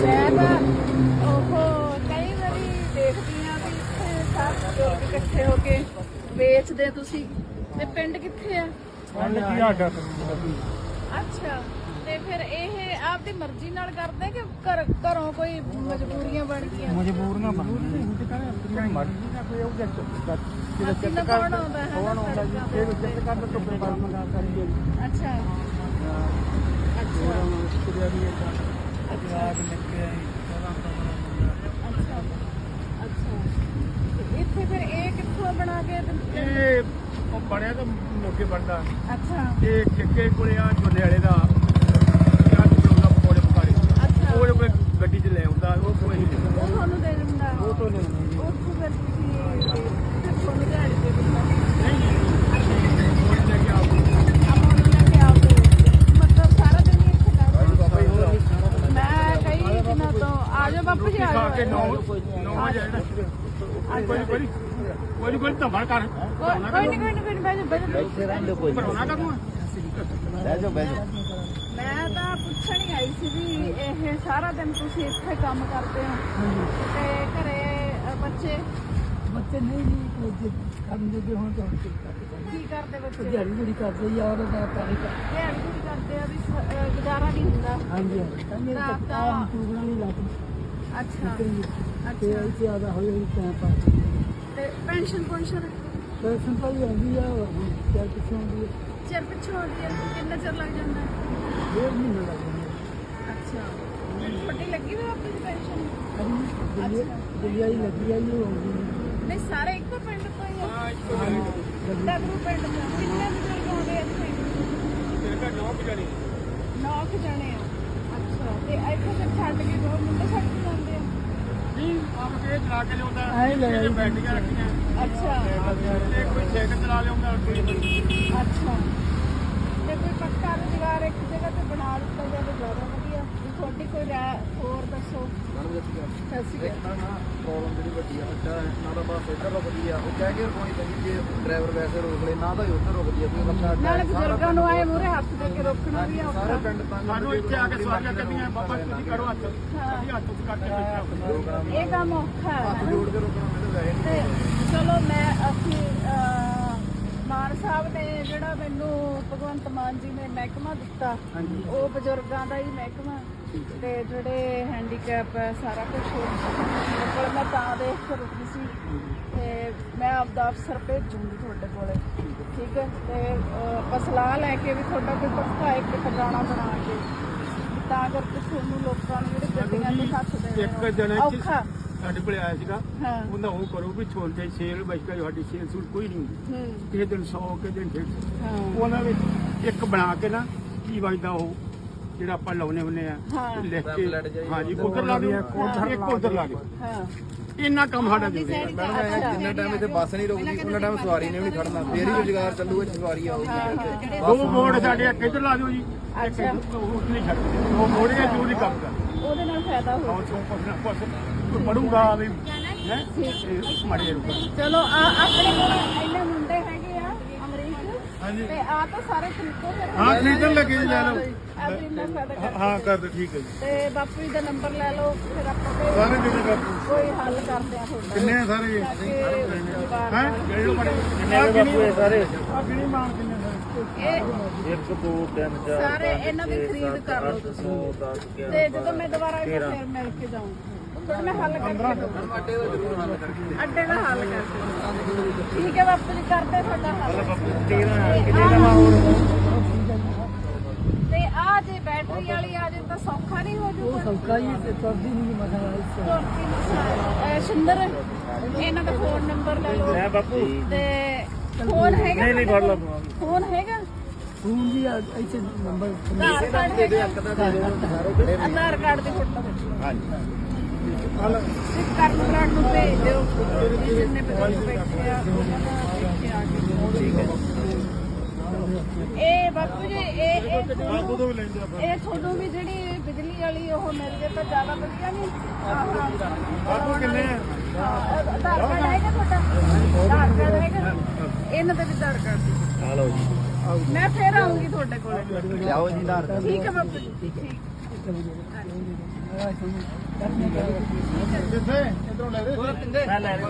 ਮੈਂ ਤਾਂ ਉਹ ਕਈ ਵਾਰੀ ਦੇਖਦੀ ਆ ਵੀ ਇੱਥੇ ਸਭ ਲੋਕ ਇਕੱਠੇ ਹੋ ਕੇ ਵੇਚਦੇ ਤੁਸੀਂ। ਤੇ ਪਿੰਡ ਕਿੱਥੇ ਆ? ਅੱਛਾ। ਤੇ ਫਿਰ ਇਹ ਆਪਦੀ ਮਰਜ਼ੀ ਨਾਲ ਕਰਦੇ ਕਿ ਘਰ ਘਰੋਂ ਕੋਈ ਮਜਬੂਰੀਆਂ ਬਣ ਗਈਆਂ? ਮਜਬੂਰੀਆਂ ਤੇ ਕਹਿੰਦੇ ਮਰਜ਼ੀ ਦਾ ਕੋਈ ਉਹ ਜੱਟ ਮਰਜ਼ੀ ਨਾਲ ਕੌਣ ਆਉਂਦਾ ਹੈ ਕੌਣ ਆਉਂਦਾ ਜੀ? ਫਿਰ ਜੱਟ ਕਰਦਾ ਤੋਂ ਪਰ ਮੰਗਾ ਕਰੀਏ ਅੱਛਾ। ਅੱਛਾ। ਕੁੜੀਆਂ ਵੀ ਇਦਾਂ ਜਵਾਬ ਨਿਕਲੇ ਅੱਛਾ। ਅੱਛਾ। ਤੇ ਇੱਥੇ ਫਿਰ ਇਹ ਕਿੱਥੋਂ ਬਣਾ ਕੇ ਦਿੰਦੇ? ਇਹ ਉਹ ਬਣਿਆ ਤਾਂ ਮੋਗੇ ਬਣਦਾ। ਅੱਛਾ। ਇਹ ਠੇਕੇ ਕੋਲੇ ਆ ਝੋਨੇ ਵਾਲੇ ਦਾ ਯਾਰ ਜਿਹੜਾ ਪਕੌੜੇ ਪਕਾੜੇ ਅੱਛਾ ਉਹ ਕੋਈ ਗੱਡੀ 'ਚ ਲੈ ਆਉਂਦਾ ਉਹ ਕੋਈ ਨਹੀਂ ਉਹ ਤੁਹਾਨੂੰ ਦੇ ਦਿੰਦਾ। ਉਹ ਤੋਂ ਨਹੀਂ ਨਹੀਂ ਉੱਥੋਂ ਫਿਰ ਤੁਸੀਂ ਫਿਰ ਤੁਹਾਨੂੰ ਦਿਹਾੜੀ ਦੇ ਦਿੰਦਾ। ਉਹ ਲੈ ਕੇ ਆਉਂਦਾ ਆਪਾਂ ਨੂੰ ਲੈ ਕੇ ਆਉਂਦੇ ਮਤਲਬ ਸਾਰਾ ਦਿਨ ਹੀ ਇੱਥੇ ਕਰਦੇ ਮੈਂ ਕਈ ਦਿਨਾਂ ਤੋਂ ਆ ਜਾਓ ਬਾਪੂ ਜੀ ਆ ਖਾ ਕੇ ਜਾਓ 9 9 ਵਜੇ ਆਣਾ ਕੋਈ ਕੋਈ ਕੋਈ ਕੋਈ ਧੰਬੜ ਕਰ। ਕੋਈ ਨਹੀਂ ਕੋਈ ਨਹੀਂ ਕੋਈ ਨਹੀਂ ਬੈਠੋ ਬੈਠੋ ਭਰੋਣਾ ਕਦੋਂ ਮੈਂ ਤਾਂ ਪੁੱਛਣ ਹੀ ਆਈ ਸੀ ਵੀ ਇਹ ਸਾਰਾ ਦਿਨ ਤੁਸੀਂ ਇੱਥੇ ਕੰਮ ਕਰਦੇ ਹੋ। ਤੇ ਘਰੇ ਅ, ਬੱਚੇ? ਬੱਚੇ ਨਹੀਂ ਜੀ ਕੋਈ ਕੰਮ ਜੋਗੇ ਹੋਣ ਤਾਂ ਕੀ ਕਰਦੇ ਕੀ ਕਰਦੇ ਬੱਚੇ? ਦਿਹਾੜੀ ਜਿਹੜੀ ਕਰਦੇ ਯਾਰ ਦਾ ਪਾਣੀ ਕਰ ਦਿਹਾੜੀ ਵੀ ਕਰਦੇ ਆ ਵੀ ਸ- ਅ, ਗੁਜ਼ਾਰਾ ਨਹੀਂ ਹੁੰਦਾ। ਹਾਂਜੀ ਹਾਂਜੀ। ਤਾਂ ਮੇਰੇ ਰਾਤ ਦਾ- ਪ੍ਰੋਗਰਾਮ ਅੱਛਾ। ਤੇ ਅੱਛਾ। ਇੱਥੇ ਆਦਾ ਹੋਈ ਹੋਈ ਟਾਈਮ ਪਾਸ ਤੇ ਪੈਨਸ਼ਨ ਪੈਨਸ਼ਨ? ਪੈਸਨ ਤਾਂ ਹੀ ਆਉਂਦੀ ਆ ਹੁਣ ਚਾਰ ਪਿੱਛੋਂ ਆਉਂਦੀ ਹੈ ਚਿਰ ਪਿੱਛੋਂ ਆਉਂਦੀ ਹੈ ਕਿੰਨਾ ਚਿਰ ਲੱਗ ਜਾਂਦਾ? ਹੈ? ਡੇਢ ਮਹੀਨਾ ਲੱਗ ਜਾਂਦਾ ਅੱਛਾ। ਵੱਡੀ ਲੱਗੀ ਹੋਈ ਆਪਣੀ ਪੈਨਸ਼ਨ? ਹਾਂਜੀ ਦਿੱਲੀ ਆਈ ਲੱਗੀ ਆਈ ਉਹ ਆਉਂਦੀ ਨਹੀਂ। ਨਹੀਂ ਸਾਰੇ ਇੱਕੋ ਪਿੰਡ ਤੋਂ ਹੀ ਆ। ਡਗਰੂ ਪਿੰਡ। ਤੋਂ। ਕਿੰਨੇ ਬਜ਼ੁਰਗ ਆਉਂਦੇ ਆ ਇੱਥੇ? ਤੇਰੇ ਘਰ 9 ਵਜੇ ਨੌ ਕੁ ਜਣੇ ਆ। ਅੱਛਾ ਤੇ ਇੱਥੇ ਫਿਰ ਛੱਡ ਕੇ ਦੋ ਮੁੰਡੇ ਛੱਡ ਕੇ ਜਾਂਦੇ ਆ? ਨਹੀਂ ਆਪ ਕੇ ਚਲਾ ਕੇ ਲਿਆਉਂਦਾ? ਐਂ ਲੈ ਆਈ। ਅੱਛਾ। ਤੇ ਕੋਈ ਸਾਈਕਲ ਚਲਾ ਲਿਆਉਂਦਾ ਕੋਈ ਅੱਛਾ। ਕੋਈ ਪੱਕਾ ਰੁਜ਼ਗਾਰ ਇੱਕ ਜਗ੍ਹਾ ਤੇ ਬਣਾ ਦਿੱਤਾ ਜਾਵੇ ਜ਼ਿਆਦਾ ਵਧੀਆ। ਵੀ ਤੁਹਾਡੀ ਕੋਈ ਰਾਏ ਹੋਰ ਦੱਸੋ। ਸਤਿ ਸ਼੍ਰੀ ਅਕਾਲ। ਪ੍ਰੋਬਲਮ ਜਿਹੜੀ ਵੱਡੀ ਆ ਅੱਡਾ ਹੈ, ਨਾ ਤਾਂ ਬਸ ਇੱਧਰ ਰੁਕਦੀ ਆ। ਉਹ ਕਹਿ ਕੇ ਰੁਕਣੀ ਪੈਂਦੀ ਜੇ ਡਰਾਈਵਰ ਵੈਸੇ ਰੋਕ ਲੇ ਨਾ ਤਾਂ ਹੀ ਉੱਧਰ ਰੁਕਦੀ ਆ ਕੋਈ ਲੱਗਾ ਅੱਡਾ ਨਾਲੇ ਹੈ, ਸਾਰਾ ਬਜ਼ੁਰਗਾਂ ਨੂੰ ਆਏ ਮੂਰੇ ਹੱਥ ਦੇ ਕੇ ਰੋਕਣਾ ਵੀ ਪਿੰਡ- ਸਾਰੇ ਔਖਾ। ਪਿੰਡ ਤੰਗ ਸਾਨੂੰ ਇੱਥੇ ਆ ਕੇ ਸਵਾਰੀਆਂ ਕਰਦੀਆਂ ਬਾਬਾ ਤੁਸੀਂ ਕਰੋ ਹੱਥ। ਅਸੀਂ ਹੱਥ ਉੱਤੇ ਕਰਕੇ ਬੈਠੇ ਇਹ ਕੰਮ ਔਖਾ ਹੈ ਹੱਥ ਜੋੜ ਕੇ ਰੁਕਣਾ ਮੈਨੂੰ ਵੈਸੇ ਨਹੀਂ ਤੇ ਚਲੋ ਮੈਂ ਅਸੀਂ ਜਿਹੜਾ ਮੈਨੂੰ ਭਗਵੰਤ ਮਾਨ ਜੀ ਨੇ ਮਹਿਕਮਾ ਦਿੱਤਾ ਉਹ ਬਜ਼ੁਰਗਾਂ ਦਾ ਹੀ ਮਹਿਕਮਾ। ਤੇ ਜਿਹੜੇ ਹੈਂਡੀਕੈਪ ਹੈ ਸਾਰਾ ਕੁਝ ਕੋਲ ਮੈਂ ਤਾਂ ਦੇਖ ਕੇ ਰੁਕੀ ਸੀ। ਤੇ ਮੈਂ ਆਪਦਾ ਅਫਸਰ ਭੇਜੂੰਗੀ ਤੁਹਾਡੇ ਕੋਲੇ। ਠੀਕ ਹੈ। ਤੇ ਸਲਾਹ ਲੈ ਕੇ ਵੀ ਤੁਹਾਡਾ ਕੋਈ ਪੱਕਾ ਇੱਕ ਟਿਕਾਣਾ ਬਣਾ ਕੇ ਤਾਂ ਕਰਕੇ ਤੁਹਾਨੂੰ ਲੋਕਾਂ ਨੂੰ ਜਿਹੜੇ ਗੱਡੀਆਂ ਤੇ ਹੱਥ ਦੇਣੇ ਇੱਕ ਚ ਔਖਾ। ਸਾਡੇ ਕੋਲੇ ਆਇਆ ਸੀਗਾ ਹਾਂ। ਉਹਦਾ ਉਹ ਕਰੋ ਵੀ ਛੋਟੇ ਸੇਲ ਬਚਕਾ ਸਾਡੀ ਸੇਲ ਸੂਲ ਕੋਈ ਨਹੀਂ ਹੁੰਦੀ। ਹੂੰ। ਕਿਸੇ ਦਿਨ 100 ਕਿਸੇ ਦਿਨ 150 ਹਾਂ। ਉਹਨਾਂ ਵਿੱਚ ਇੱਕ ਬਣਾ ਕੇ ਨਾ ਕੀ ਵਜਦਾ ਉਹ ਜਿਹੜਾ ਆਪਾਂ ਲਾਉਨੇ ਹੁੰਨੇ ਆ ਹਾਂ। ਲਿਖ ਕੇ ਜਿਹੀ ਹਾਂਜੀ ਉਧਰ ਲਾ ਦਿਓ। ਇੱਕ ਉਧਰ ਲਾ ਦਿਓ। ਹਾਂ। ਇੰਨਾ ਕੰਮ ਸਾਡਾ ਦੇ ਦਿਓ ਮੈਡਮ ਇਹ ਜਿੰਨਾ ਟਾਈਮ ਇੱਥੇ ਬੱਸ ਨਹੀਂ ਰੁਕਦੀ ਉਹਨਾਂ ਟਾਈਮ ਸਵਾਰੀ ਨੇ ਵੀ ਨਹੀਂ ਖੜਨਾ ਫੇਰ ਹੀ ਰੁਜ਼ਗਾਰ ਚੱਲੂਗਾ ਜੇ ਸਵਾਰੀ ਆਊਗੀ। ਦੋ ਬੋਰਡ ਸਾਡੇ ਇੱਕ ਇੱਧਰ ਲਾ ਦਿਓ ਜੀ। ਇੱਕ ਅੱਛਾ। ਉਹ ਨਹੀਂ ਛੱਡ ਦੋ ਬੋਰਡ ਦੇ ਜੂਰੀ ਕੰਮ ਕਰ ਉਹਦੇ ਨਾਲ ਫਾਇਦਾ ਹੋ ਆਉਂ ਚੋਂ ਪੁੱਛਣਾ ਪੁੱਛ ਪੜੂਗਾ ਵੀ ਹੈ? ਮੜੇ ਰੁਕ ਚਲੋ ਆ ਆਪਣੇ ਕੋਲ ਇੰਨੇ ਮੁੰਡੇ ਹੈਗੇ ਆ ਅਮਰੀਕ। ਤੇ ਆ ਤਾਂ ਸਾਰੇ ਖਰੀਦੋ ਫਿਰ। ਹਾਂ, ਖਰੀਦਣ ਲੱਗੇ ਜੀ, ਲੈ ਲਓ। ਆਪਣੀ ਮੈਂ ਫਾਇਦਾ ਕਰ ਹਾਂ ਕਰ ਦੇ ਠੀਕ ਹੈ ਜੀ। ਤੇ ਬਾਪੂ ਜੀ ਦਾ ਨੰਬਰ ਲੈ ਲਓ ਫਿਰ ਆਪਾਂ ਕੋਈ- ਸਾਰੇ ਜਿਹੜੇ ਕਰ ਕੋਈ ਹੱਲ ਕਰਦੇ ਆ ਤੁਹਾਡਾ। ਕਿੰਨੇ ਆ ਸਾਰੇ? ਹੈ? ਬਾਪੂ ਸਾਰੇ? ਆ ਮਾਨ ਕਿੰਨੇ ਇਹ 1 2 3 ਸਾਰੇ ਇਹਨਾਂ ਦੀ ਖਰੀਦ ਕਰ ਲਓ ਤੁਸੀਂ। ਤੇ ਜਦੋਂ ਮੈਂ ਦੁਬਾਰਾ ਇਹਨਾਂ ਫਿਰ ਮਿਲ ਕੇ ਜਾਊਂਗੀ ਫਿਰ ਮੈਂ ਹੱਲ ਕਰਕੇ ਦਊਂਗੀ ਅੱਡੇ ਦਾ ਜ਼ਰੂਰ ਹੱਲ ਕਰਕੇ ਅੱਡੇ ਦਾ ਹੱਲ ਕਰਕੇ ਠੀਕ ਹੈ ਬਾਪੂ ਜੀ ਕਰਦੇ ਤੁਹਾਡਾ ਹੱਲ। 13 ਕਿੰਨੇ ਦਾ ਤੇ ਆ ਜੇ ਬੈਟਰੀ ਵਾਲੀ ਆ ਜੇ ਤਾਂ ਸੌਖਾ ਨਹੀਂ ਹੋ ਉਹ ਜੂਗਾ ਸੌਕਾ ਹੀ ਤੇ ਕਰਦੀ ਨਹੀਂ ਮਸਲਾ ਇਸ ਤੁਰਦੀ ਨੂੰ ਅਹ ਸ਼ਿੰਦਰ ਇਹਨਾਂ ਦਾ ਫੋਨ ਨੰਬਰ ਲੈ ਲਓ। ਬਾਪੂ। ਤੇ ਫੋਨ ਹੈਗਾ ਨਹੀਂ ਨਹੀਂ ਫੜ ਲਾ ਫੋਨ ਹੈਗਾ ਫੋਨ ਦੀ ਆ- ਇੱਥੇ ਨੰਬਰ ਆਧਾਰ ਕਾਰਡ ਦੇ ਹੈਗਾ ਇੱਕ ਤਾਂ ਦੇ ਖੜੇ ਨੇ ਆਧਾਰ ਕਾਰਡ ਦੀ ਫੋਟੋ ਹਾਂਜੀ ਕਰਨ ਬਰਾੜ ਨੂੰ ਭੇਜ ਦਿਓ ਜਿੰਨੇ ਬਜ਼ੁਰਗ ਬੈਠੇ ਆ ਦਾ ਠੀਕ ਹੈ ਇਹ ਬਾਪੂ ਜੀ ਇਹ ਇਹ ਤੁਹਾਨੂੰ- ਉਦੋਂ ਵੀ ਲੈਂਦੇ ਆਪਾਂ ਇਹ ਤੁਹਾਨੂੰ ਵੀ ਜਿਹੜੀ ਬਿਜਲੀ ਵਾਲੀ ਉਹ ਮਿਲ ਜੇ ਤਾਂ ਜ਼ਿਆਦਾ ਵਧੀਆ ਨਹੀਂ ਬਾਪੂ ਕਿੰਨੇ ਆ ਆਧਾਰ ਕਾਰਡ ਹੈਗਾ ਤੁਹਾਡਾ ਆਧਾਰ ਕਾਰਡ ਹੈਗਾ ਇਹਨਾਂ ਦਾ ਵੀ ਆਧਾਰ ਕਾਰਡ ਸੀ ਆ ਲਓ ਜੀ। ਮੈਂ ਫੇਰ ਆਉਂਗੀ ਤੁਹਾਡੇ ਕੋਲ। ਲਿਆਓ ਜੀ ਆਧਾਰ ਕਾਰਡ ਠੀਕ ਹੈ ਬਾਪੂ ਜੀ ਠੀਕ। ਕਿੱਥੇ? ਇਧਰੋਂ ਲੈ ਦੇ ਮੈਂ ਲੈ ਰਿਹਾ